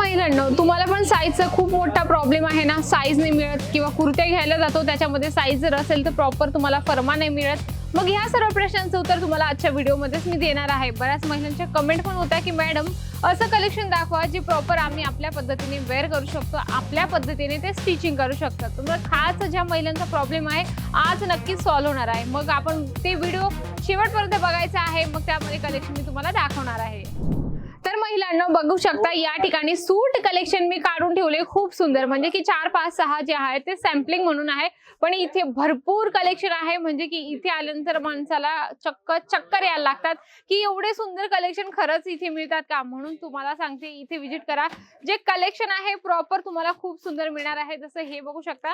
महिलांनो तुम्हाला पण साईजचा खूप मोठा प्रॉब्लेम आहे ना? साईज नाही मिळत किंवा कुर्त्या घ्यायला जातो त्याच्यामध्ये साईज जर असेल तर प्रॉपर तुम्हाला फर्मा नाही मिळत. मग ह्या सर्व प्रश्नांचं उत्तर तुम्हाला आजच्या व्हिडिओमध्येच मी देणार आहे. बऱ्याच महिलांच्या कमेंट पण होत्या की मॅडम असं कलेक्शन दाखवा जे प्रॉपर आम्ही आपल्या पद्धतीने वेअर करू शकतो आपल्या पद्धतीने ते स्टिचिंग करू शकतात. तर खास ज्या महिलांचा प्रॉब्लेम आहे आज नक्कीच सॉल्व्ह होणार आहे. मग आपण ते व्हिडिओ शेवटपर्यंत बघायचा आहे. मग त्यामध्ये कलेक्शन मी तुम्हाला दाखवणार आहे. मित्रांनो बघू शकता या ठिकाणी सूट कलेक्शन मी काढून ठेवले. खूप सुंदर. म्हणजे की चार पाच सहा जे आहे ते सॅम्पलिंग म्हणून आहे. पण इथे भरपूर कलेक्शन आहे. म्हणजे की इथे आल्यानंतर माणसाला चक्क चक्कर यायला लागतात की एवढे सुंदर कलेक्शन खरंच इथे मिळतात का? म्हणून तुम्हाला सांगते इथे व्हिजिट करा. जे कलेक्शन आहे प्रॉपर तुम्हाला खूप सुंदर मिळणार आहे. जसं हे बघू शकता.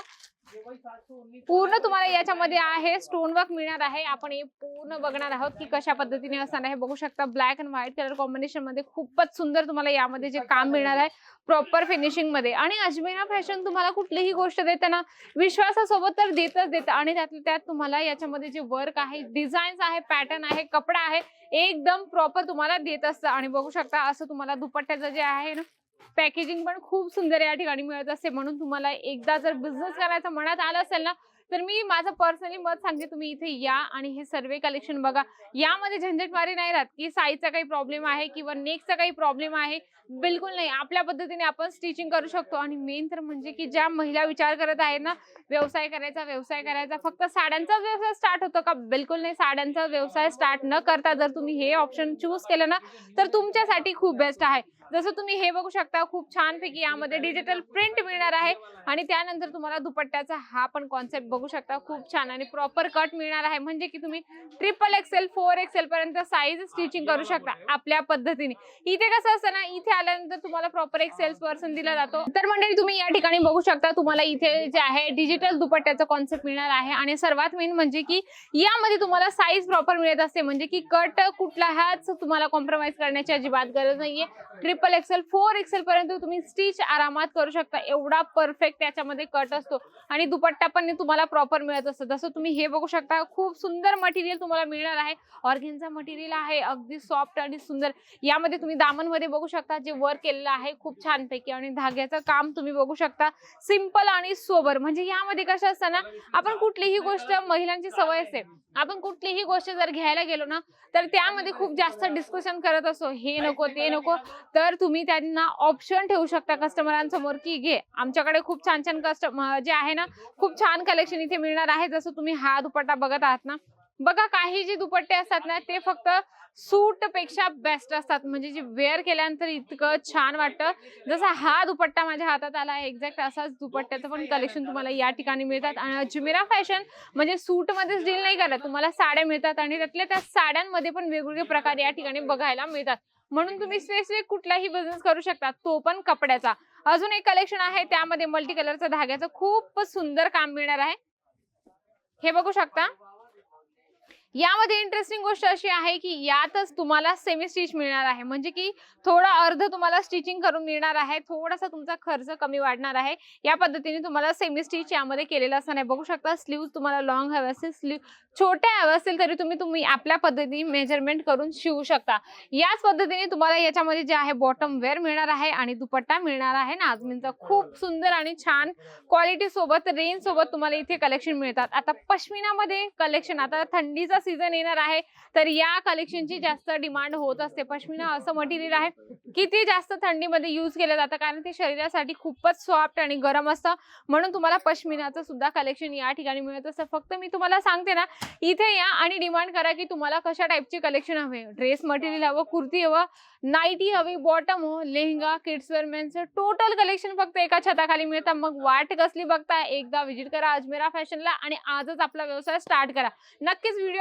पूर्ण तुम्हाला याच्यामध्ये आहे. स्टोन वर्क मिळणार आहे. आपण हे पूर्ण बघणार आहोत की कशा पद्धतीने असणार आहे. बघू शकता ब्लॅक अँड व्हाईट कलर कॉम्बिनेशनमध्ये खूपच सुंदर तुम्हाला यामध्ये जे काम मिळणार आहे. प्रॉपर फिनिशिंगमध्ये. आणि अजमेरा फॅशन तुम्हाला कुठलीही गोष्ट देताना विश्वासासोबत तर देतच देतं. आणि त्यातल्या त्यात तुम्हाला याच्यामध्ये जे वर्क आहे डिझाईन्स आहे पॅटर्न आहे कपडा आहे एकदम प्रॉपर तुम्हाला देत असतं. आणि बघू शकता असं तुम्हाला दुपट्ट्याचं जे आहे ना पॅकेजिंग पण खूप सुंदर या ठिकाणी मिळत असते. म्हणून तुम्हाला एकदा जर बिझनेस करायचं मनात आलं असेल ना तर मी माझं पर्सनली मत सांगते तुम्ही इथे या आणि हे सर्वे कलेक्शन बघा. यामध्ये झंझटमारी नाही राहत की साईजचा काही प्रॉब्लेम आहे किंवा नेकचा काही प्रॉब्लेम आहे. बिलकुल नाही. आपल्या पद्धतीने आपण स्टिचिंग करू शकतो. आणि मेन तर म्हणजे की ज्या महिला विचार करत आहेत ना व्यवसाय करायचा व्यवसाय करायचा फक्त साड्यांचाच व्यवसाय स्टार्ट होतो का? बिलकुल नाही. साड्यांचा व्यवसाय स्टार्ट न करता जर तुम्ही हे ऑप्शन चूज केलं ना तर तुमच्यासाठी खूप बेस्ट आहे. जसं तुम्ही हे बघू शकता खूप छानपैकी यामध्ये डिजिटल प्रिंट मिळणार आहे. आणि त्यानंतर तुम्हाला दुपट्ट्याचा हा पण कॉन्सेप्ट बघू शकता. खूप छान आणि प्रॉपर कट मिळणार आहे. म्हणजे की तुम्ही ट्रिपल एक्सेल फोर एक्सेल पर्यंत साईज स्टिचिंग करू शकता आपल्या पद्धतीने. इथे कसं असतं ना इथे आल्यानंतर तुम्हाला प्रॉपर एक सेल्स पर्सन दिला जातो. तर मंडळी तुम्ही या ठिकाणी बघू शकता तुम्हाला इथे जे आहे डिजिटल दुपट्ट्याचा कॉन्सेप्ट मिळणार आहे. आणि सर्वात मेन म्हणजे की यामध्ये तुम्हाला साईज प्रॉपर मिळत असते. म्हणजे की कट कुठलाच तुम्हाला कॉम्प्रोमाइज करण्याची अजिबात गरज नाहीये. ट्रिपल एक्सेल फोर एक्सेल पर्यंत तुम्ही स्टिच आरामात करू शकता. एवढा परफेक्ट त्याच्यामध्ये कट असतो. आणि दुपट्टा पण तुम्हाला प्रॉपर मिळत असतो. जसं तुम्ही हे बघू शकता खूप सुंदर मटेरियल तुम्हाला मिळणार आहे. ऑर्गेनचा मटेरियल आहे अगदी सॉफ्ट आणि सुंदर. यामध्ये तुम्ही दामनमध्ये बघू शकता जे वर्क केलेलं आहे खूप छानपैकी. आणि धाग्याचं काम तुम्ही बघू शकता. सिंपल आणि सोबर म्हणजे यामध्ये कसं असतं ना आपण कुठलीही गोष्ट महिलांची सवय असते. आपण कुठलीही गोष्ट जर घ्यायला गेलो ना तर त्यामध्ये खूप जास्त डिस्कशन करत असतो. हे नको ते नको. तर तर तुम्ही त्यांना ऑप्शन ठेवू शकता कस्टमरांसमोर की घे. आमच्याकडे खूप छान छान कस्टम जे आहे ना खूप छान कलेक्शन इथे मिळणार आहे. जसं तुम्ही हा दुपट्टा बघत आहात ना. बघा काही जे दुपट्टे असतात ना ते फक्त सूटपेक्षा बेस्ट असतात. म्हणजे जे वेअर केल्यानंतर इतकं छान वाटतं. जसा हा दुपट्टा माझ्या हातात आला आहे एक्झॅक्ट असाच दुपट्ट्याचं पण कलेक्शन तुम्हाला या ठिकाणी मिळतात. आणि अजमेरा फॅशन म्हणजे सूटमध्येच डील नाही करत. तुम्हाला साड्या मिळतात आणि त्यातल्या त्या साड्यांमध्ये पण वेगवेगळे प्रकार या ठिकाणी बघायला मिळतात. म्हणून तुम्ही स्पेसिफिक कुठलाही बिझनेस करू शकता तो पण कपड्याचा. अजून एक कलेक्शन आहे त्यामध्ये मल्टी कलरचं धाग्याचं खूप सुंदर काम मिळणार आहे. हे बघू शकता. यामध्ये इंटरेस्टिंग गोष्ट अशी आहे की यातच तुम्हाला सेमी स्टिच मिळणार आहे. म्हणजे की थोडा अर्ध तुम्हाला स्टिचिंग करून मिळणार आहे. थोडासा तुमचा खर्च कमी वाढणार आहे. या पद्धतीने तुम्हाला सेमी स्टिच यामध्ये केलेलं असं नाही. बघू शकता स्लीव तुम्हाला लॉंग हवे असतील स्लीव छोट्या हव्या असतील तरी तुम्ही तुम्ही आपल्या पद्धतीने मेजरमेंट करून शिवू शकता. याच पद्धतीने तुम्हाला याच्यामध्ये जे आहे बॉटम वेअर मिळणार आहे आणि दुपट्टा मिळणार आहे नाजमीनचा खूप सुंदर आणि छान क्वालिटी सोबत रेंज सोबत तुम्हाला इथे कलेक्शन मिळतात. आता पश्मिनामध्ये कलेक्शन आता थंडीचा सीझन येणार आहे तर या कलेक्शनची जास्त डिमांड होत असते. पश्मिना असं मटेरियल आहे की ते जास्त थंडीमध्ये यूज केलं जातं? कारण ते शरीरासाठी खूपच सॉफ्ट आणि गरम असतं. म्हणून तुम्हाला पश्मिनाचं सुद्धा कलेक्शन या ठिकाणी मिळत असतं. फक्त मी तुम्हाला सांगते ना इथे या आणि डिमांड करा की तुम्हाला कशा टाईपचे कलेक्शन हवे. ड्रेस मटेरियल हवं कुर्ती हवं नाईटी हवी बॉटम हो lehenga kids wear total collection फक्त एका छताखाली मिळतं. मग वाट कसली बघता एकदा व्हिजिट करा अजमेरा फॅशनला आणि आजच आपला व्यवसाय स्टार्ट करा. नक्कीच व्हिडिओ